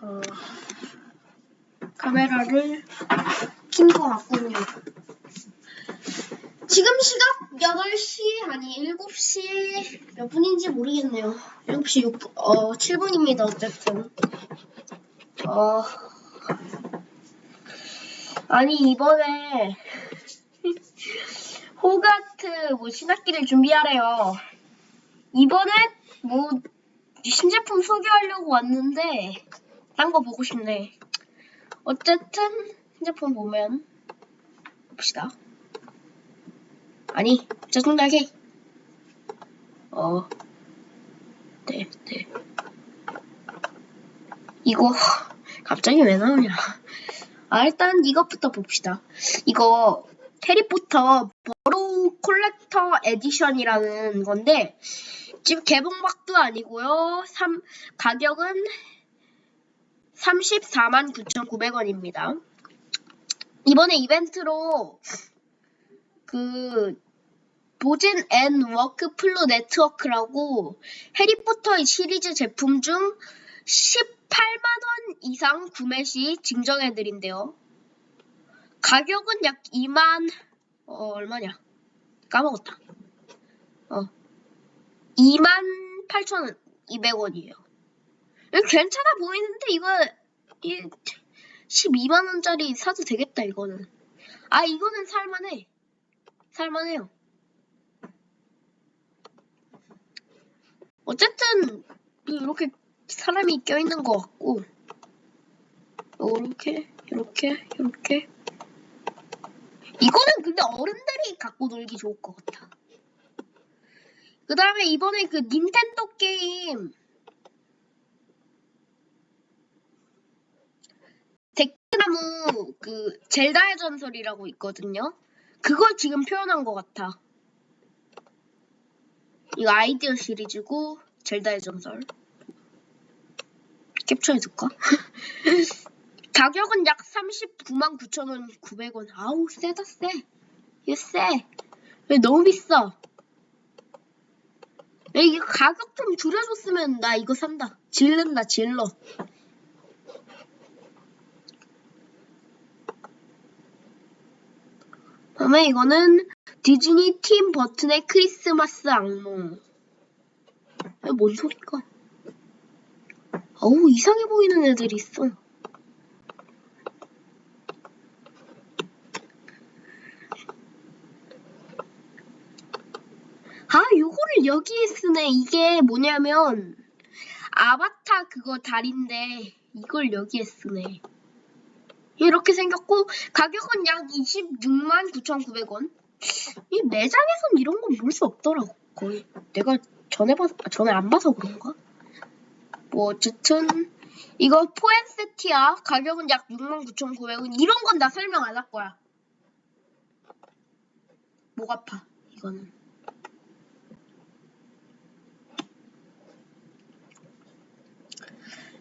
어, 카메라를 킨 것 같군요. 지금 시각 8시, 아니 7시 몇 분인지 모르겠네요. 7시 6분, 어, 7분입니다, 어쨌든. 어, 아니, 이번에 호가트 뭐 신학기를 준비하래요. 이번에 뭐 신제품 소개하려고 왔는데 딴 거 보고 싶네. 어쨌든 신제품 보면 봅시다. 아니 짜증나게. 어, 네, 네. 이거 갑자기 왜 나오냐? 아 일단 이것부터 봅시다. 이거 해리포터 버로우 콜렉터 에디션이라는 건데 지금 개봉박도 아니고요. 3, 가격은 34만 9,900원입니다. 이번에 이벤트로 그 보진 앤 워크 플루 네트워크라고 해리포터 시리즈 제품 중 18만 원 이상 구매 시 증정해드린대요. 가격은 약 2만 어, 얼마냐? 까먹었다. 어, 2만 8천 200원이에요. 괜찮아 보이는데 이거 이 12만 원짜리 사도 되겠다 이거는. 아 이거는 살만해. 살만해요. 어쨌든 이렇게 사람이 껴있는 것 같고 이렇게 이렇게 이렇게 이거는 근데 어른들이 갖고 놀기 좋을 것 같아. 그 다음에 이번에 그 닌텐도 게임 데크 나무 그 젤다의 전설이라고 있거든요. 그걸 지금 표현한 것 같아. 이거 아이디어 시리즈고 젤다의 전설. 캡처해둘까? 가격은 약 39만 9천원 900원. 아우 세다 세. 이거 세. 왜 너무 비싸? 야, 이거 가격 좀 줄여줬으면 나 이거 산다. 질른다 질러. 다음에 이거는 디즈니 팀 버튼의 크리스마스 악몽. 야, 뭔 소리까? 어우 이상해 보이는 애들이 있어. 아, 요거를 여기에 쓰네. 이게 뭐냐면, 아바타 그거 다리인데, 이걸 여기에 쓰네. 이렇게 생겼고, 가격은 약 26만 9,900원. 이 매장에선 이런 건 볼 수 없더라고. 거의. 내가 전에 봐, 아, 전에 안 봐서 그런가? 뭐, 어쨌든, 이거 포엔세티야. 가격은 약 6만 9,900원. 이런 건 나 설명 안 할 거야. 목 아파, 이거는.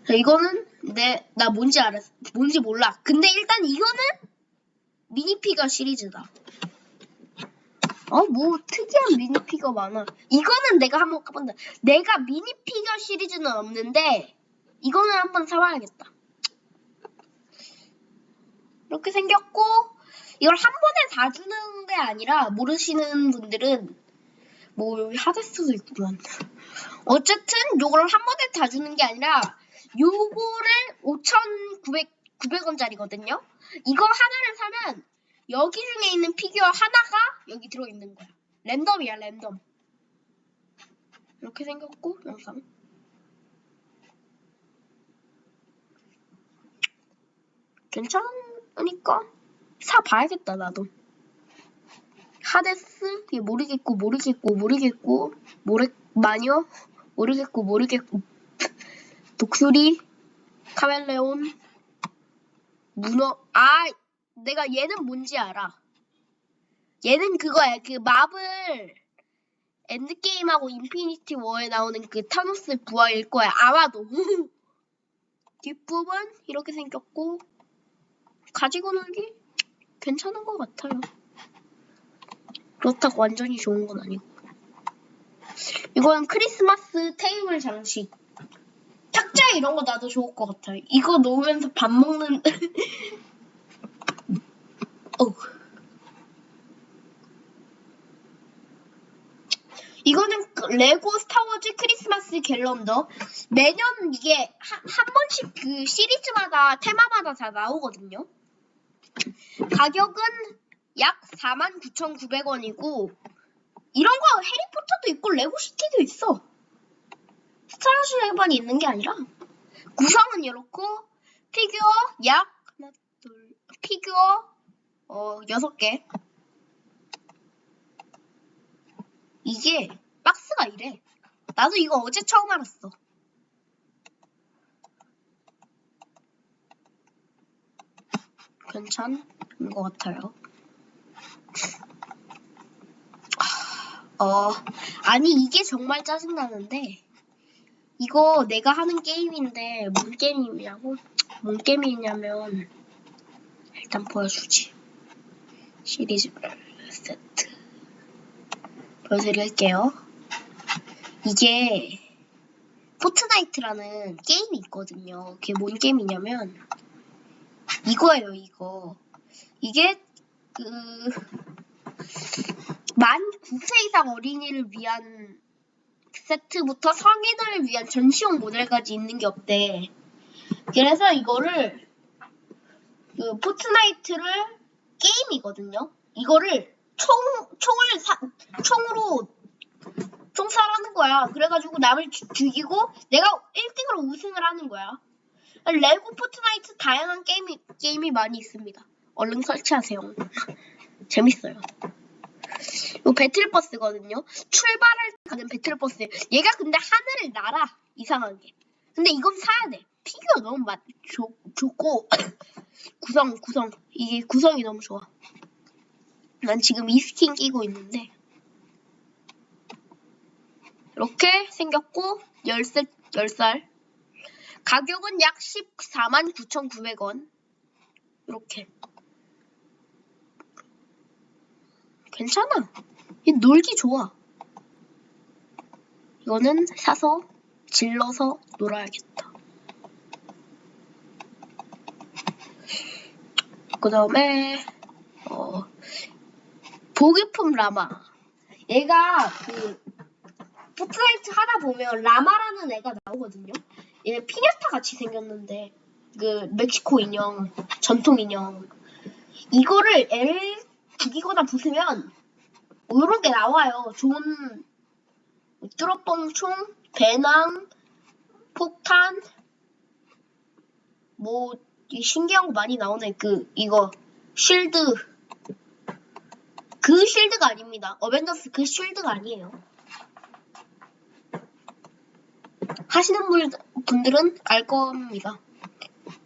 자, 이거는 내, 나 뭔지 알아, 뭔지 몰라. 근데 일단 이거는 미니피가 시리즈다. 어, 뭐 특이한 미니피가 많아. 이거는 내가 한번 가본다. 내가 미니피가 시리즈는 없는데 이거는 한번 사봐야겠다. 이렇게 생겼고 이걸 한 번에 다 주는 게 아니라 모르시는 분들은 뭐 여기 하데스도 있구만. 어쨌든 요걸 한 번에 다 주는 게 아니라 요거를 5,900 900원짜리거든요. 이거 하나를 사면 여기 중에 있는 피규어 하나가 여기 들어있는 거야. 랜덤이야, 랜덤. 이렇게 생겼고, 영상. 괜찮으니까 사봐야겠다, 나도. 하데스? 얘 모르겠고, 모르겠고, 모르겠고, 모르, 마녀? 모르겠고, 모르겠고. 독수리? 카멜레온? 문어? 아, 내가 얘는 뭔지 알아. 얘는 그거야. 그 마블 엔드게임하고 인피니티 워에 나오는 그 타노스 부하일 거야. 아마도. 뒷부분 이렇게 생겼고 가지고 놀기 괜찮은 것 같아요. 그렇다고 완전히 좋은 건 아니고. 이건 크리스마스 테이블 장식. 탁자에 이런 거 나도 좋을 것 같아요. 이거 놓으면서 밥 먹는. 어. 이거는 그 레고 스타워즈 크리스마스 갤런더. 매년 이게 한, 한 번씩 그 시리즈마다 테마마다 다 나오거든요. 가격은 약 49,900원이고 이런 거 해리포터도 있고 레고 시티도 있어. 스타워즈 앨범이 있는 게 아니라 구성은 이렇고 피규어 약 하나 둘 피규어 어 여섯 개. 이게 박스가 이래. 나도 이거 어제 처음 알았어. 괜찮은 것 같아요. 어 아니 이게 정말 짜증나는데 이거 내가 하는 게임인데 뭔 게임이냐고? 뭔 게임이냐면 일단 보여주지. 시리즈별 세트 보여드릴게요. 이게 포트나이트라는 게임이 있거든요. 그게 뭔 게임이냐면 이거예요, 이거. 이게 그 만 9세 이상 어린이를 위한 세트부터 성인을 위한 전시용 모델까지 있는 게 없대. 그래서 이거를 그 포트나이트를 게임이거든요. 이거를 총 총을 사, 총으로 총살하는 거야. 그래가지고 남을 죽- 죽이고 내가 1등으로 우승을 하는 거야. 레고 포트나이트 다양한 게임이 게임이 많이 있습니다. 얼른 설치하세요. 재밌어요. 이거 배틀버스거든요. 출발할 때 가는 배틀버스. 얘가 근데 하늘을 날아. 이상하게. 근데 이건 사야 돼. 피규어 너무 맛, 좋, 좋고. 구성, 구성. 이게 구성이 너무 좋아. 난 지금 이 스킨 끼고 있는데. 이렇게 생겼고, 10살, 10살. 가격은 약 14만 9,900원. 이렇게. 괜찮아. 이 놀기 좋아. 이거는 사서 질러서 놀아야겠다. 그 다음에 어, 보급품 라마. 얘가 그 포트나이트 하다 보면 라마라는 애가 나오거든요. 얘 피냐타 같이 생겼는데 그 멕시코 인형, 전통 인형. 이거를 L 죽이거나 부수면 이런 게 나와요. 좋은 뚜러뻥 총, 배낭, 폭탄, 뭐 이 신기한 거 많이 나오네. 그 이거 쉴드. 그 쉴드가 아닙니다. 어벤져스 그 쉴드가 아니에요. 하시는 분- 분들은 알 겁니다.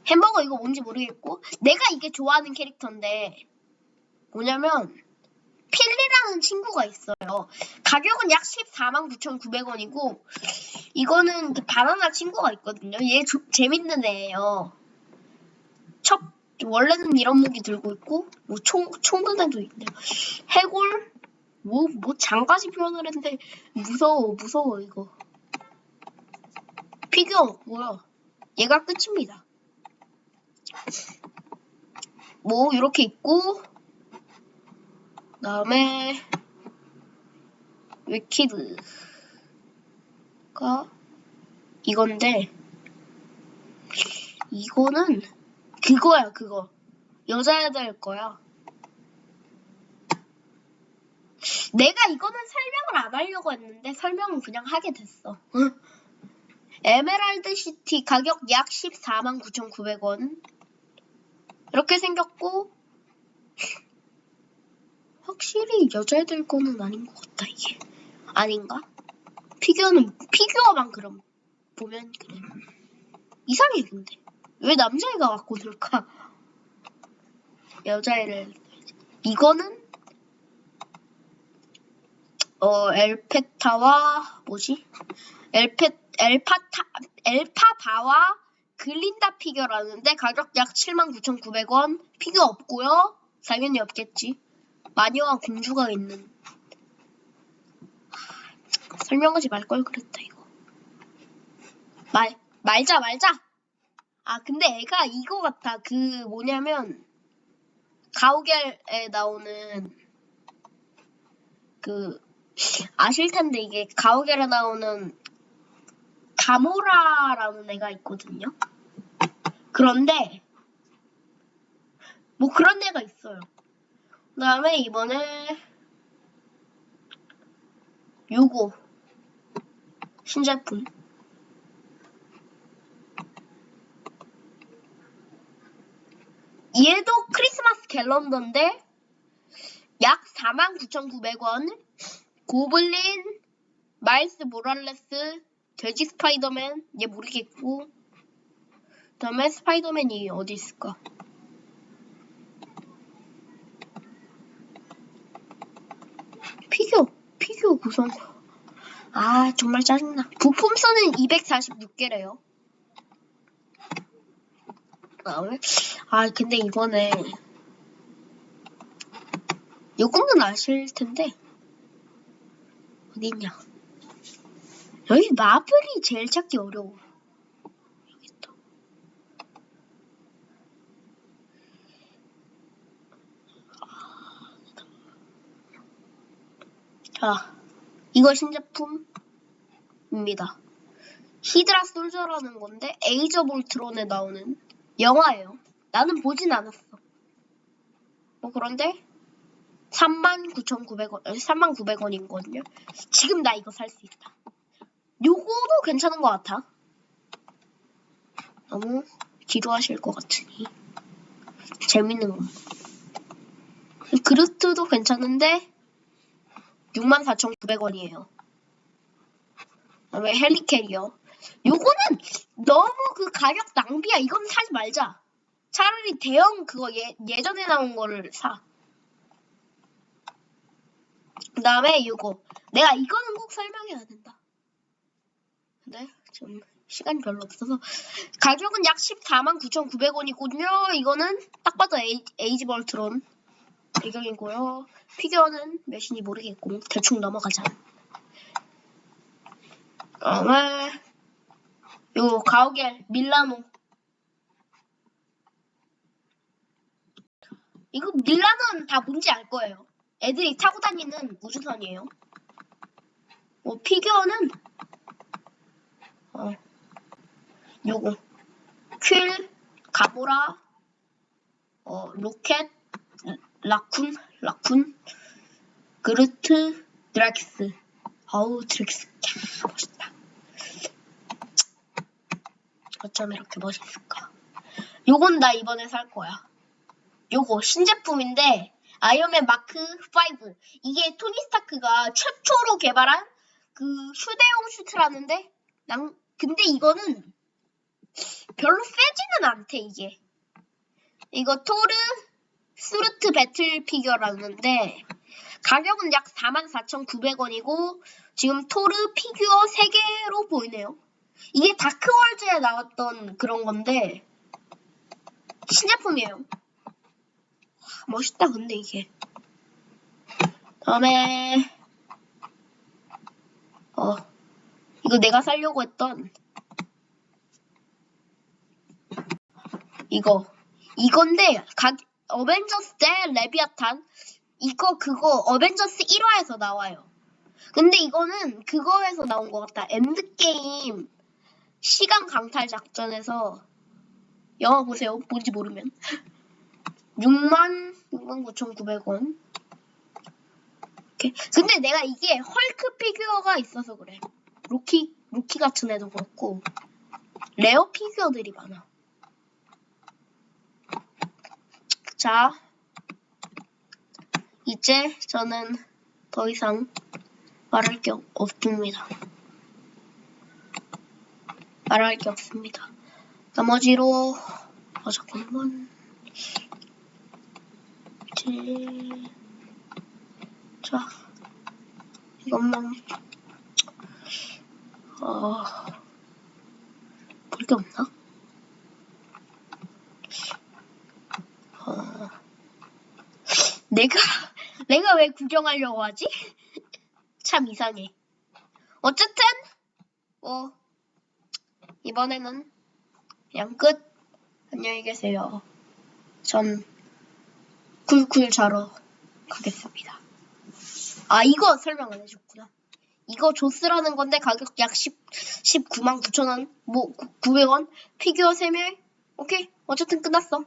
햄버거 이거 뭔지 모르겠고 내가 이게 좋아하는 캐릭터인데 뭐냐면 필리라는 친구가 있어요. 가격은 약 14만 9,900원이고 이거는 그 바나나 친구가 있거든요. 얘 조- 재밌는 애예요. 첫 원래는 이런 무기 들고 있고 뭐 총 총근에도 있네요. 해골 뭐뭐 장까지 표현을 했는데 무서워 무서워 이거. 피규어 뭐야? 얘가 끝입니다. 뭐 이렇게 있고 그 다음에 위키드가 이건데 이거는 그거야 그거. 여자애들 거야. 내가 이거는 설명을 안 하려고 했는데 설명은 그냥 하게 됐어. 에메랄드 시티 가격 약 14만 9,900원. 이렇게 생겼고 확실히 여자애들 거는 아닌 것 같다 이게. 아닌가? 피규어는 피규어만 그럼 보면 그래. 이상해 근데. 왜 남자애가 갖고 놀까? 여자애를. 이거는? 어 엘페타와 뭐지? 엘페 엘파타 엘파바와 글린다 피규어라는데 가격 약 79,900원. 피규어 없고요. 당연히 없겠지 마녀와 공주가 있는 설명하지 말 걸 그랬다 이거 말 말자 말자. 아 근데 애가 이거 같아. 그 뭐냐면 가오갤에 나오는 그 아실 텐데 이게 가오갤에 나오는 가모라라는 애가 있거든요. 그런데 뭐 그런 애가 있어요. 그 다음에 이번에 요거 신제품. 얘도 크리스마스 갤런더인데 약 49,900원 고블린 마일스 모랄레스 돼지 스파이더맨 얘 모르겠고. 그 다음에 스파이더맨이 어디 있을까 피규어 피규어 구성. 아 정말 짜증나. 부품수는 246개래요. 그다음에? 아 근데 이번에 요거는 아실 텐데. 어디 있냐. 여기 마블이 제일 찾기 어려워 여기 있다 자 이거 신제품입니다 히드라 솔저라는 건데 에이저 볼트론에 나오는 영화예요. 나는 보진 않았어. 뭐 그런데 39,900원, 39,900원이거든요. 지금 나 이거 살 수 있다. 요거도 괜찮은 것 같아. 너무 지루하실 것 같으니 재밌는 거. 그루트도 괜찮은데 64,900원이에요. 그다음에 헬리캐리어. 요거는 너무 그 가격 낭비야. 이건 사지 말자. 차라리 대형 그거 예, 예전에 나온 거를 사. 그 다음에 요거. 내가 이거는 꼭 설명해야 된다. 근데 좀 시간이 별로 없어서 가격은 약 14만 9,900원이거든요. 이거는 딱 봐도 에이, 에이지 벌트론 배경이고요. 피규어는 몇인지 모르겠고 대충 넘어가자. 다음에 요 가오갤 밀라노 이거 밀라노는 다 뭔지 알 거예요. 애들이 타고 다니는 우주선이에요. 뭐 피규어는 어 요거 퀼 가보라 어 로켓 라쿤 라쿤 그루트 드라키스 어우 드라키스 캬 멋있다. 어쩜 이렇게 멋있을까? 요건 나 이번에 살 거야. 요거 신제품인데 아이언맨 마크 5 이게 토니 스타크가 최초로 개발한 그 휴대용 슈트라는데 난 근데 이거는 별로 세지는 않대 이게 이거 토르 스루트 배틀 피규어라는데 가격은 약 44,900원이고 지금 토르 피규어 3개로 보이네요 이게 다크월즈에 나왔던 그런 건데 신제품이에요. 멋있다 근데 이게. 다음에 어 이거 내가 살려고 했던 이거 이건데 각 어벤져스 때 레비아탄 이거 그거 어벤져스 1화에서 나와요. 근데 이거는 그거에서 나온 것 같다. 엔드게임 시간 강탈 작전에서 영화 보세요. 뭔지 모르면. 6만 6만 9,900원. 근데 내가 이게 헐크 피규어가 있어서 그래. 로키 로키 같은 애도 그렇고 레어 피규어들이 많아. 자, 이제 저는 더 이상 말할 게 없습니다. 말할 게 없습니다. 나머지로 아 잠깐만 이제 자 이것만 어 볼 게 없나? 내가 내가 왜 구경하려고 하지? 참 이상해. 어쨌든 어 이번에는 그냥 끝. 안녕히 계세요. 전 쿨쿨 자러 가겠습니다. 아, 이거 설명 안 해줬구나. 이거 조스라는 건데 가격 약 10, 19만 9천 원, 뭐 900원, 피규어 3명. 오케이. 어쨌든 끝났어.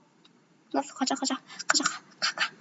끝났어. 가자, 가자, 가자, 가, 가, 가.